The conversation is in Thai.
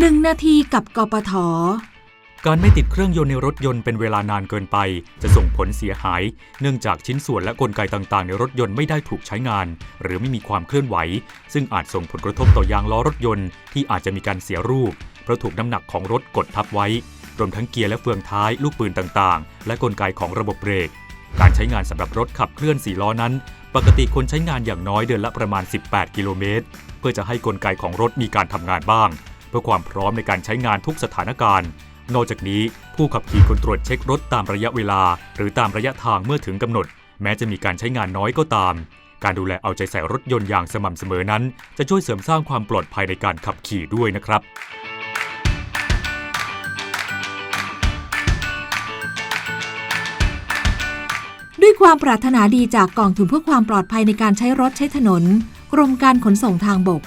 1นาทีกับกปท การไม่ติดเครื่องยนต์ในรถยนต์เป็นเวลานานเกินไป จะส่งผลเสียหาย เนื่องจากชิ้นส่วนและกลไกต่างๆ ในรถยนต์ไม่ได้ถูกใช้งาน หรือไม่มีความเคลื่อนไหว ซึ่งอาจส่งผลกระทบต่อยางล้อรถยนต์ที่อาจจะมีการเสียรูปเพราะถูกน้ำหนักของรถกดทับไว้ รวมทั้งเกียร์และเฟืองท้ายลูกปืนต่างๆ และกลไกของระบบเบรก การใช้งานสำหรับรถขับเคลื่อน4ล้อนั้น ปกติควรใช้งานอย่างน้อยเดือนละประมาณ 18 กิโลเมตรเพื่อจะให้กลไกของรถมีการทำงานบ้าง เพื่อความพร้อมในการใช้งานทุกสถานการณ์ นอกจากนี้ผู้ขับขี่ควรตรวจเช็ครถตามระยะเวลา หรือตามระยะทางเมื่อถึงกำหนด แม้จะมีการใช้งานน้อยก็ตาม การดูแลเอาใจใส่รถยนต์อย่างสม่ำเสมอนั้น จะช่วยเสริมสร้างความปลอดภัยในการขับขี่ด้วยนะครับด้วยความปรารถนาดีจากกองทุนเพื่อความปลอดภัยในการใช้รถใช้ถนน กรมการขนส่งทางบก